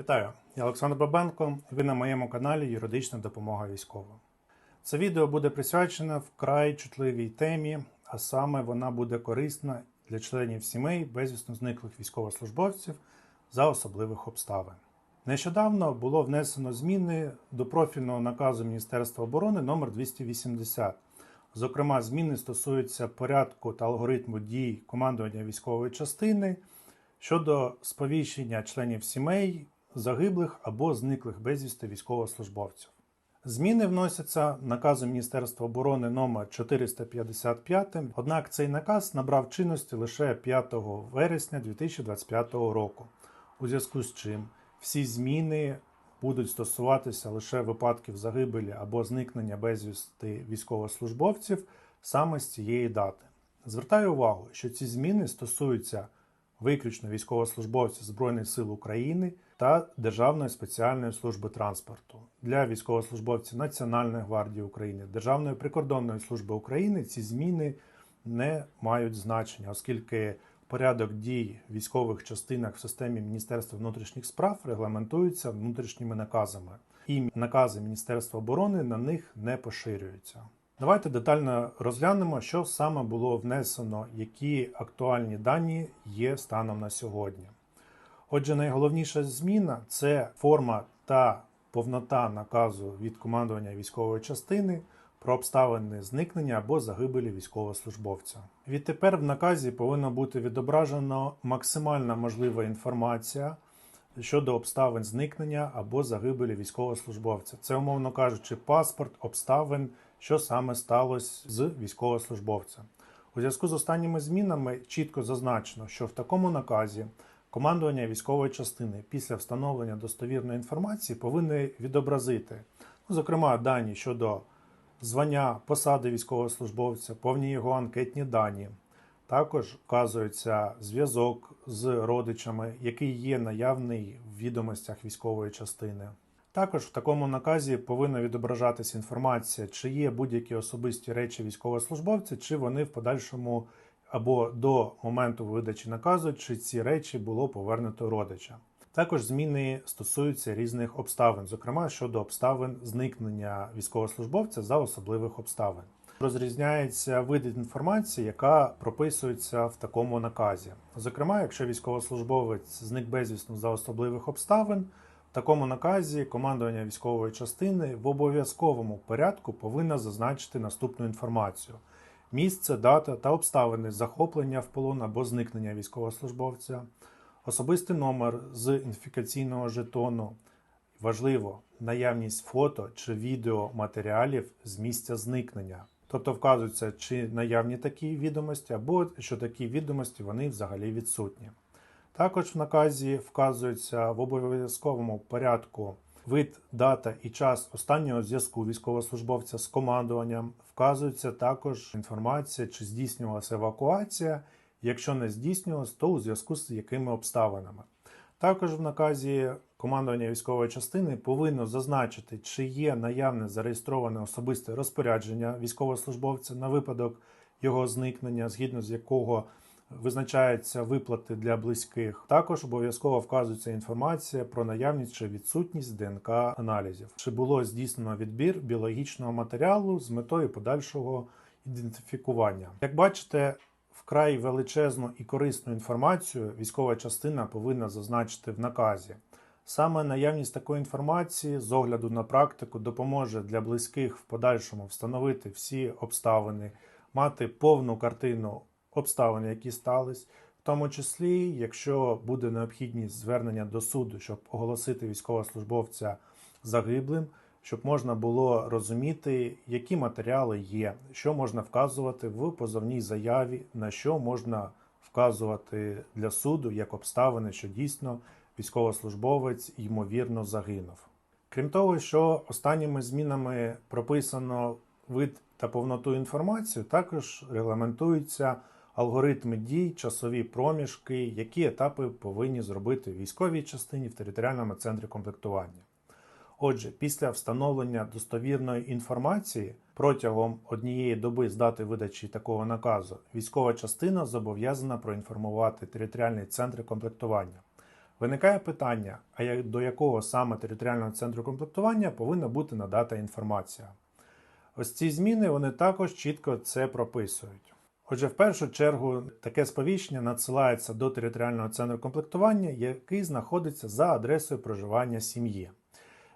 Вітаю, я Олександр Бабенко. Ви на моєму каналі Юридична допомога військовим. Це відео буде присвячене вкрай чутливій темі, а саме вона буде корисна для членів сімей безвісно зниклих військовослужбовців за особливих обставин. Нещодавно було внесено зміни до профільного наказу Міністерства оборони номер 280. Зокрема, зміни стосуються порядку та алгоритму дій командування військової частини щодо сповіщення членів сімей загиблих або зниклих безвісти військовослужбовців. Зміни вносяться наказом Міністерства оборони номер 455, однак цей наказ набрав чинності лише 5 вересня 2025 року, у зв'язку з чим всі зміни будуть стосуватися лише випадків загибелі або зникнення безвісти військовослужбовців саме з цієї дати. Звертаю увагу, що ці зміни стосуються виключно військовослужбовців Збройних сил України та Державної спеціальної служби транспорту для військовослужбовців Національної гвардії України, Державної прикордонної служби України ці зміни не мають значення, оскільки порядок дій військових частинах в системі Міністерства внутрішніх справ регламентуються внутрішніми наказами, і накази Міністерства оборони на них не поширюються. Давайте детально розглянемо, що саме було внесено, які актуальні дані є станом на сьогодні. Отже, найголовніша зміна це форма та повнота наказу від командування військової частини про обставини зникнення або загибелі військовослужбовця. Відтепер в наказі повинна бути відображена максимальна можлива інформація щодо обставин зникнення або загибелі військовослужбовця. Це, умовно кажучи, паспорт обставин, що саме сталося з військовослужбовцем. У зв'язку з останніми змінами чітко зазначено, що в такому наказі командування військової частини після встановлення достовірної інформації повинні відобразити, ну, зокрема, дані щодо звання посади військовослужбовця, повні його анкетні дані. Також вказується зв'язок з родичами, який є наявний в відомостях військової частини. Також в такому наказі повинна відображатися інформація, чи є будь-які особисті речі військовослужбовця, чи вони в подальшому або до моменту видачі наказу, чи ці речі було повернуто родичам. Також зміни стосуються різних обставин, зокрема щодо обставин зникнення військовослужбовця за особливих обставин. Розрізняється вид інформації, яка прописується в такому наказі. Зокрема, якщо військовослужбовець зник безвісно за особливих обставин, в такому наказі командування військової частини в обов'язковому порядку повинно зазначити наступну інформацію: місце, дата та обставини захоплення в полон або зникнення військовослужбовця, особистий номер з ідентифікаційного жетону. Важливо наявність фото чи відео матеріалів з місця зникнення. Тобто вказується, чи наявні такі відомості, або що такі відомості вони взагалі відсутні. Також в наказі вказується в обов'язковому порядку вид, дата і час останнього зв'язку військовослужбовця з командуванням. Вказується також інформація, чи здійснювалася евакуація. Якщо не здійснювалась, то у зв'язку з якими обставинами. Також в наказі командування військової частини повинно зазначити, чи є наявне зареєстроване особисте розпорядження військовослужбовця на випадок його зникнення, згідно з якого визначаються виплати для близьких. Також обов'язково вказується інформація про наявність чи відсутність ДНК аналізів, чи було здійснено відбір біологічного матеріалу з метою подальшого ідентифікування. Як бачите, вкрай величезну і корисну інформацію військова частина повинна зазначити в наказі. Саме наявність такої інформації з огляду на практику допоможе для близьких в подальшому встановити всі обставини, мати повну картину обставин, які стались, в тому числі, якщо буде необхідність звернення до суду, щоб оголосити військовослужбовця загиблим, щоб можна було розуміти, які матеріали є, що можна вказувати в позовній заяві, на що можна вказувати для суду як обставини, що дійсно військовослужбовець ймовірно загинув. Крім того, що останніми змінами прописано вид та повноту інформації, також регламентуються алгоритми дій, часові проміжки, які етапи повинні зробити військовій частині в територіальному центрі комплектування. Отже, після встановлення достовірної інформації протягом однієї доби з дати видачі такого наказу військова частина зобов'язана проінформувати територіальні центри комплектування. Виникає питання, а до якого саме територіального центру комплектування повинна бути надата інформація. Ось ці зміни вони також чітко це прописують. Отже, в першу чергу таке сповіщення надсилається до територіального центру комплектування, який знаходиться за адресою проживання сім'ї.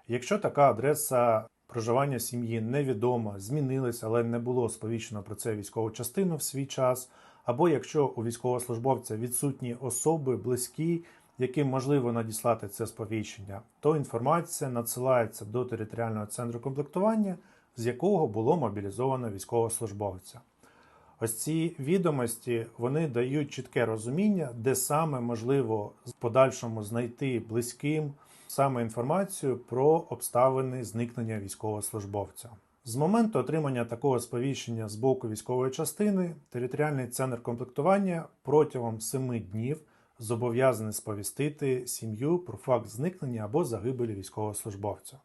Якщо така адреса проживання сім'ї невідома, змінилася, але не було сповіщено про це військову частину в свій час, або якщо у військовослужбовця відсутні особи, близькі, яким можливо надіслати це сповіщення, то інформація надсилається до територіального центру комплектування, з якого було мобілізовано військовослужбовця. Ось ці відомості вони дають чітке розуміння, де саме можливо в подальшому знайти близьким саме інформацію про обставини зникнення військовослужбовця. З моменту отримання такого сповіщення з боку військової частини, територіальний центр комплектування протягом 7 днів зобов'язаний сповістити сім'ю про факт зникнення або загибелі військовослужбовця.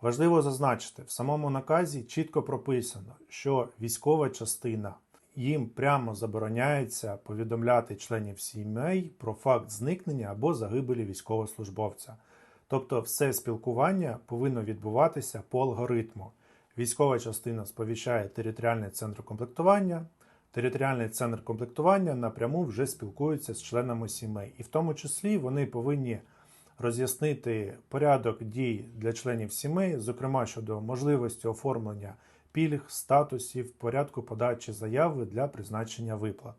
Важливо зазначити, в самому наказі чітко прописано, що військова частина їм прямо забороняється повідомляти членів сімей про факт зникнення або загибелі військовослужбовця. Тобто, все спілкування повинно відбуватися по алгоритму. Військова частина сповіщає територіальний центр комплектування. Територіальний центр комплектування напряму вже спілкується з членами сімей, і в тому числі вони повинні роз'яснити порядок дій для членів сімей, зокрема щодо можливості оформлення пільг, статусів, порядку подачі заяви для призначення виплат.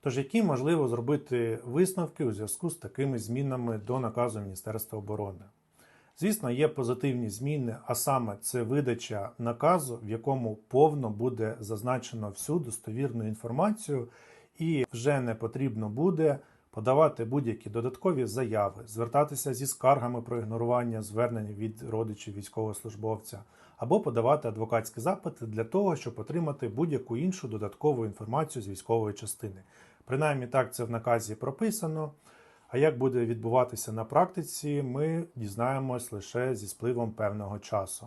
Тож, які можливо зробити висновки у зв'язку з такими змінами до наказу Міністерства оборони? Звісно, є позитивні зміни, а саме це видача наказу, в якому повно буде зазначено всю достовірну інформацію, і вже не потрібно буде подавати будь-які додаткові заяви, звертатися зі скаргами про ігнорування звернення від родичів військовослужбовця, або подавати адвокатські запити для того, щоб отримати будь-яку іншу додаткову інформацію з військової частини. Принаймні так це в наказі прописано. А як буде відбуватися на практиці, ми дізнаємось лише зі спливом певного часу.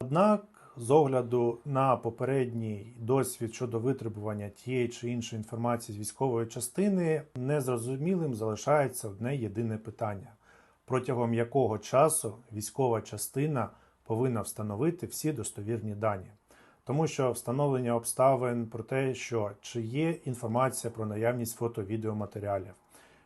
Однак, з огляду на попередній досвід щодо витребування тієї чи іншої інформації з військової частини, незрозумілим залишається одне єдине питання: протягом якого часу військова частина повинна встановити всі достовірні дані. Тому що встановлення обставин про те, що чи є інформація про наявність фото-відеоматеріалів,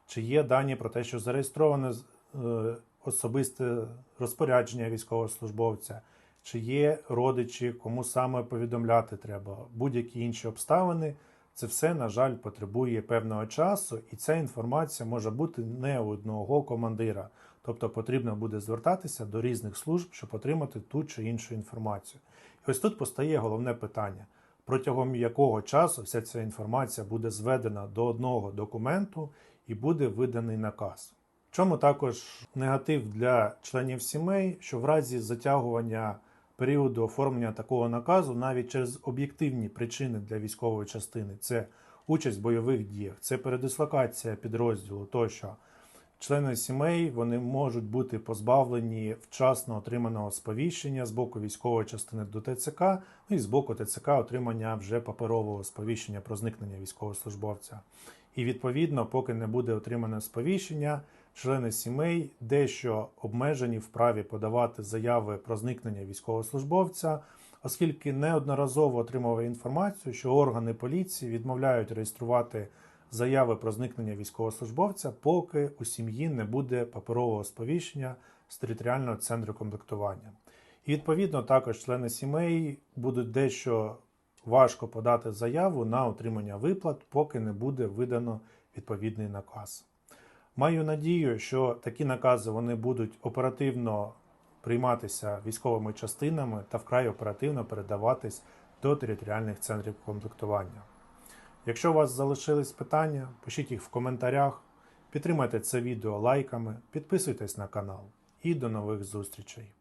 чи є дані про те, що зареєстроване е, особисте розпорядження військовослужбовця, чи є родичі, кому саме повідомляти треба, будь-які інші обставини. Це все, на жаль, потребує певного часу, і ця інформація може бути не у одного командира. Тобто потрібно буде звертатися до різних служб, щоб отримати ту чи іншу інформацію. І ось тут постає головне питання: протягом якого часу вся ця інформація буде зведена до одного документу і буде виданий наказ. Чому також негатив для членів сімей, що в разі затягування періоду оформлення такого наказу, навіть через об'єктивні причини для військової частини, це участь в бойових діях, це передислокація підрозділу тощо. Члени сімей вони можуть бути позбавлені вчасно отриманого сповіщення з боку військової частини до ТЦК, ну і з боку ТЦК отримання вже паперового сповіщення про зникнення військовослужбовця. І відповідно, поки не буде отримане сповіщення, члени сімей дещо обмежені в праві подавати заяви про зникнення військовослужбовця, оскільки неодноразово отримав інформацію, що органи поліції відмовляють реєструвати заяви про зникнення військовослужбовця, поки у сім'ї не буде паперового сповіщення з територіального центру комплектування. І відповідно також члени сімей будуть дещо важко подати заяву на отримання виплат, поки не буде видано відповідний наказ. Маю надію, що такі накази вони будуть оперативно прийматися військовими частинами та вкрай оперативно передаватись до територіальних центрів комплектування. Якщо у вас залишились питання, пишіть їх в коментарях, підтримайте це відео лайками, підписуйтесь на канал і до нових зустрічей!